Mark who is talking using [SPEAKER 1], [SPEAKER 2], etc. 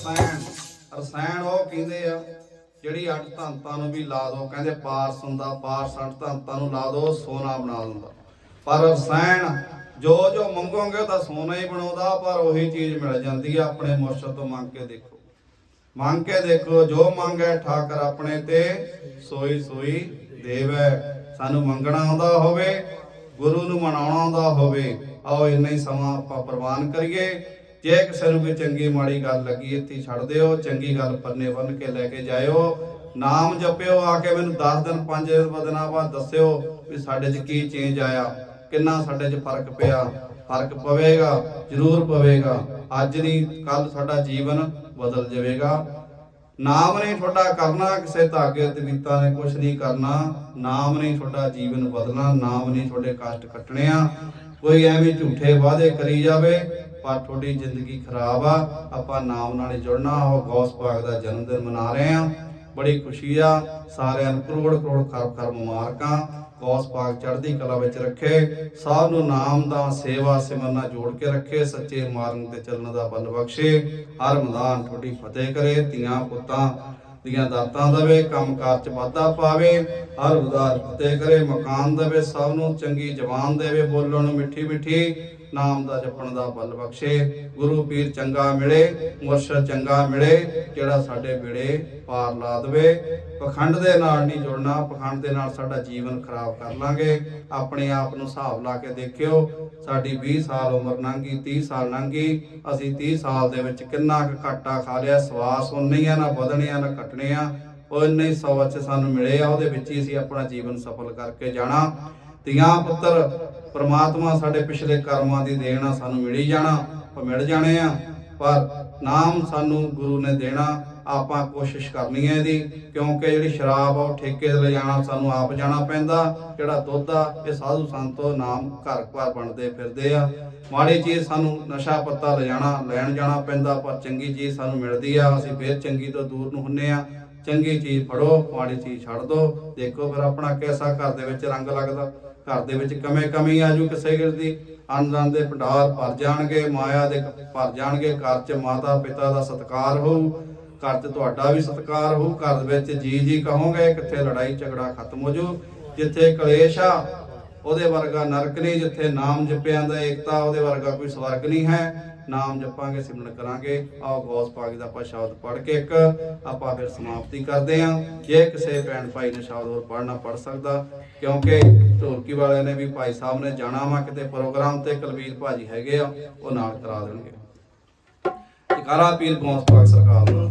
[SPEAKER 1] ਰਸਾਇਣ ਰਸਾਇਣ ਉਹ ਕਹਿੰਦੇ ਆ, ਜਿਹੜੀ ਅੱਠ ਧੰਤਾਂ ਨੂੰ ਵੀ ਲਾ ਦੋ, ਕਹਿੰਦੇ ਪਾਰਸ ਹੁੰਦਾ, ਪਾਰਸ ਅੱਠ ਧੰਤਾਂ ਨੂੰ ਲਾ ਦੋ, ਸੋਨਾ ਬਣਾ ਦਿੰਦਾ। ਪਰ ਰਸਾਇਣ ਜੋ ਜੋ ਮੰਗੋਗੇ ਤਾਂ ਸੋਨਾ ਹੀ ਬਣਾਉਂਦਾ, ਪਰ ਉਹੀ ਚੀਜ਼ ਮਿਲ ਜਾਂਦੀ ਆ, ਆਪਣੇ ਮੁਰਸ਼ਦ ਤੋਂ ਮੰਗ ਕੇ ਦੇਖੋ। ਮੰਗ ਕੇ ਦੇਖੋ, ਜੋ ਮੰਗੇ ਠਾਕਰ ਆਪਣੇ ਤੇ ਸੋਈ ਸੋਈ ਦੇਵੇ। ਸਾਨੂੰ ਮੰਗਣਾ ਆਉਂਦਾ ਹੋਵੇ, ਗੁਰੂ ਨੂੰ ਮਨਾਉਣਾ ਆਉਂਦਾ ਹੋਵੇ, ਆਓ ਇੰਨਾ ਹੀ ਸਮਾਂ ਆਪਾਂ ਪ੍ਰਵਾਨ ਕਰੀਏ। ਜੇ ਕਿਸੇ ਨੂੰ ਕੋਈ ਚੰਗੀ ਮਾੜੀ ਗੱਲ ਲੱਗੀ, ਇੱਥੇ ਛੱਡ ਦਿਓ, ਚੰਗੀ ਗੱਲ ਪੰਨੇ ਬੰਨ ਕੇ ਲੈ ਕੇ ਜਾਇਓ। ਨਾਮ ਜਪਿਓ, ਆ ਕੇ ਮੈਨੂੰ 10 ਦਿਨ 5 ਦਿਨ ਦਿਨਾਂ ਬਾਅਦ ਦੱਸਿਓ ਵੀ ਸਾਡੇ 'ਚ ਕੀ ਚੇਂਜ ਆਇਆ, ਕਿੰਨਾ ਸਾਡੇ 'ਚ ਫ਼ਰਕ ਪਿਆ, ਫ਼ਰਕ ਪਵੇਗਾ, ਜ਼ਰੂਰ ਪਵੇਗਾ। ਅੱਜ ਨਹੀਂ ਕੱਲ ਸਾਡਾ ਜੀਵਨ ਬਦਲ ਜਾਵੇਗਾ। ਨਾਮ ਨਹੀਂ ਤੁਹਾਡਾ ਕਰਨਾ, ਕਿਸੇ ਧਾਗੇ ਤੇ ਬੀਤਾਂ ਨੇ ਕੁਝ ਨਹੀਂ ਕਰਨਾ। ਨਾਮ ਨਹੀਂ ਤੁਹਾਡਾ ਜੀਵਨ ਬਦਲਣਾ, ਨਾਮ ਨਹੀਂ ਤੁਹਾਡੇ ਕਸ਼ਟ ਕੱਟਣੇ ਆ। ਕੋਈ ਐਵੇਂ ਝੂਠੇ ਵਾਅਦੇ ਕਰੀ ਜਾਵੇ, ਪਰ ਤੁਹਾਡੀ ਜ਼ਿੰਦਗੀ ਖਰਾਬ ਆ। ਆਪਾਂ ਨਾਮ ਨਾਲ ਜੁੜਨਾ, ਉਹ ਗੌਸ ਪਾਕ ਦਾ ਜਨਮ ਦਿਨ ਮਨਾ ਰਹੇ ਆ। ਬੜੀ ਖੁਸ਼ੀ ਆ, ਸਾਰਿਆਂ ਨੂੰ ਕਰੋੜ ਕਰੋੜ ਖਰਬ ਖਰਬ ਮੁਬਾਰਕਾਂ। ਗੌਸ ਪਾਕ ਚੜ੍ਹਦੀ ਕਲਾ ਵਿੱਚ ਰੱਖੇ, ਸਭ ਨੂੰ ਨਾਮ ਦਾ ਸੇਵਾ ਸਿਮਰਨ ਨਾਲ ਜੋੜ ਕੇ ਰੱਖੇ, ਸੱਚੇ ਮਾਰਗ ਤੇ ਚੱਲਣ ਦਾ ਬਲ ਬਖਸ਼ੇ। ਹਰ ਮੈਦਾਨ ਤੁਹਾਡੀ ਫਤਿਹ ਕਰੇ, ਧੀਆਂ ਪੁੱਤਾਂ ਦੀਆਂ ਦਾਤਾਂ ਦੇਵੇ, ਕੰਮਕਾਰ ਚ ਵਾਧਾ ਪਾਵੇ, ਹਰ ਉਦਾਰ ਫਤਿਹ ਕਰੇ, ਮਕਾਨ ਦੇਵੇ, ਸਭ ਨੂੰ ਚੰਗੀ ਜ਼ਬਾਨ ਦੇਵੇ, ਬੋਲਣ ਨੂੰ ਮਿੱਠੀ ਮਿੱਠੀ। ਨਾਮ ਦਾ ਜਪਣ ਦਾ ਬਲ ਬਖਸ਼ੇ, ਗੁਰੂ ਪੀਰ ਚੰਗਾ ਮਿਲੇ, ਮੁਰਸ਼ਦ ਚੰਗਾ ਮਿਲੇ, ਜਿਹੜਾ ਸਾਡੇ ਬੇੜੇ ਪਾਰ ਲਾ ਦੇਵੇ। ਪਖੰਡ ਦੇ ਨਾਲ ਨਹੀਂ ਜੁੜਨਾ, ਪਖੰਡ ਦੇ ਨਾਲ ਸਾਡਾ ਜੀਵਨ ਖਰਾਬ ਕਰ ਲਾਂਗੇ। ਆਪਣੇ ਆਪ ਨੂੰ ਹਿਸਾਬ ਲਾ ਕੇ ਦੇਖਿਓ, ਸਾਡੀ 20 ਸਾਲ ਉਮਰ ਲੰਘੀ 30 ਸਾਲ ਲੰਘੀ। ਅਸੀਂ 30 ਸਾਲ ਦੇ ਵਿੱਚ ਕਿੰਨਾ ਕੁ ਘਾਟਾ ਖਾ ਲਿਆ, ਸਵਾਸ ਉਨੇ ਆ, ਨਾ ਵਧਣੇ ਆ, ਨਾ ਘਟਣੇ ਆ। ਉਹ ਇੰਨੇ ਹੀ ਸਾਨੂੰ ਮਿਲੇ ਆ, ਉਹਦੇ ਵਿੱਚ ਹੀ ਅਸੀਂ ਆਪਣਾ ਜੀਵਨ ਸਫਲ ਕਰਕੇ ਜਾਣਾ। ਧੀਆਂ ਪੁੱਤਰ, ਪ੍ਰਮਾਤਮਾ ਸਾਡੇ ਪਿਛਲੇ ਕਰਮਾਂ ਦੀ ਦੇਣ ਆ, ਸਾਨੂੰ ਮਿਲੀ ਜਾਣਾ ਉਹ ਮਿਲ ਜਾਣੇ ਆ। ਪਰ ਨਾਮ ਸਾਨੂੰ ਗੁਰੂ ਨੇ ਦੇਣਾ, ਆਪਾਂ ਕੋਸ਼ਿਸ਼ ਕਰਨੀ ਹੈ ਇਹਦੀ, ਕਿਉਂਕਿ ਜਿਹੜੀ ਸ਼ਰਾਬ ਆ, ਉਹ ਠੇਕੇ ਤੇ ਲੈ ਸਾਨੂੰ ਆਪ ਜਾਣਾ ਪੈਂਦਾ, ਜਿਹੜਾ ਦੁੱਧ ਆ, ਇਹ ਸਾਧੂ ਸੰਤੋ ਨਾਮ ਘਰ ਘਰ ਬਣਦੇ ਫਿਰਦੇ ਆ। ਮਾੜੀ ਚੀਜ਼ ਸਾਨੂੰ ਨਸ਼ਾ ਪੱਤਾ ਲਿਜਾਣਾ ਲੈਣ ਜਾਣਾ ਪੈਂਦਾ, ਪਰ ਚੰਗੀ ਚੀਜ਼ ਸਾਨੂੰ ਮਿਲਦੀ ਆ, ਅਸੀਂ ਫੇਰ ਚੰਗੀ ਤੋਂ ਦੂਰ ਨੂੰ ਹੁੰਨੇ ਆ। ਚੰਗੀ ਚੀਜ਼ ਫੜੋ, ਮਾੜੀ ਚੀਜ਼ ਛੱਡ ਦੋ। ਦੇਖੋ ਫਿਰ ਆਪਣਾ ਕਿਹਦਾ ਘਰ ਦੇ ਵਿੱਚ ਰੰਗ ਲੱਗਦਾ। ਘਰ ਦੇ ਵਿੱਚ ਕਮੇ ਕਮੀ ਆਜੂ ਕਿਸੇ ਗਿਰ ਦੀ। ਅਨੰਦ ਦੇ ਭੰਡਾਰ ਭਰ ਜਾਣਗੇ, ਮਾਇਆ ਦੇ ਭਰ ਜਾਣਗੇ। ਘਰ 'ਚ ਮਾਤਾ ਪਿਤਾ ਦਾ ਸਤਿਕਾਰ ਹੋਊ। ਘਰ 'ਚ ਤੁਹਾਡਾ ਵੀ ਸਤਿਕਾਰ ਹੋਊ। ਘਰ ਦੇ ਵਿੱਚ ਜੀ ਜੀ ਕਹੋਗੇ, ਕਿੱਥੇ ਲੜਾਈ ਝਗੜਾ ਖਤਮ ਹੋ ਜੂ। ਜਿੱਥੇ ਕਲੇਸ਼ ਆ ਉਹਦੇ ਵਰਗਾ ਨਰਕ ਨਹੀਂ ਜਿੱਥੇ ਨਾਮ ਜਪਿਆਂ ਦਾ ਏਕਤਾ, ਉਹਦੇ ਵਰਗਾ ਕੋਈ ਸਵਰਗ ਨਹੀਂ ਹੈ। ਨਾਮ ਜਪਾਂਗੇ, ਸਿਮਰਨ ਕਰਾਂਗੇ। ਆਓ ਗੌਸ ਪਾਕ ਦਾ ਆਪਾਂ ਸ਼ਬਦ ਪੜ੍ਹ ਕੇ ਇੱਕ ਆਪਾਂ ਫਿਰ ਸਮਾਪਤੀ ਕਰਦੇ ਆਂ। ਜੇ ਕਿਸੇ ਭੈਣ ਭਾਈ ਨੇ ਸ਼ਬਦ ਹੋਰ ਪੜ੍ਹਨਾ ਪੜ੍ਹ ਸਕਦਾ, ਕਿਉਂਕਿ ਢੋਲਕੀ ਵਾਲਿਆਂ ਨੇ ਵੀ ਭਾਈ ਸਾਹਿਬ ਨੇ ਜਾਣਾ ਵਾ ਕਿਤੇ ਪ੍ਰੋਗਰਾਮ ਤੇ, ਕੁਲਵੀਰ ਭਾਜੀ ਹੈਗੇ ਆ, ਉਹ ਨਾਲ ਕਰਾ ਦੇਣਗੇ। ਟਿਕਾਰਾ ਪੀਰ ਗੋਸ ਪਾਕ ਸਰਕਾਰ ਦਾ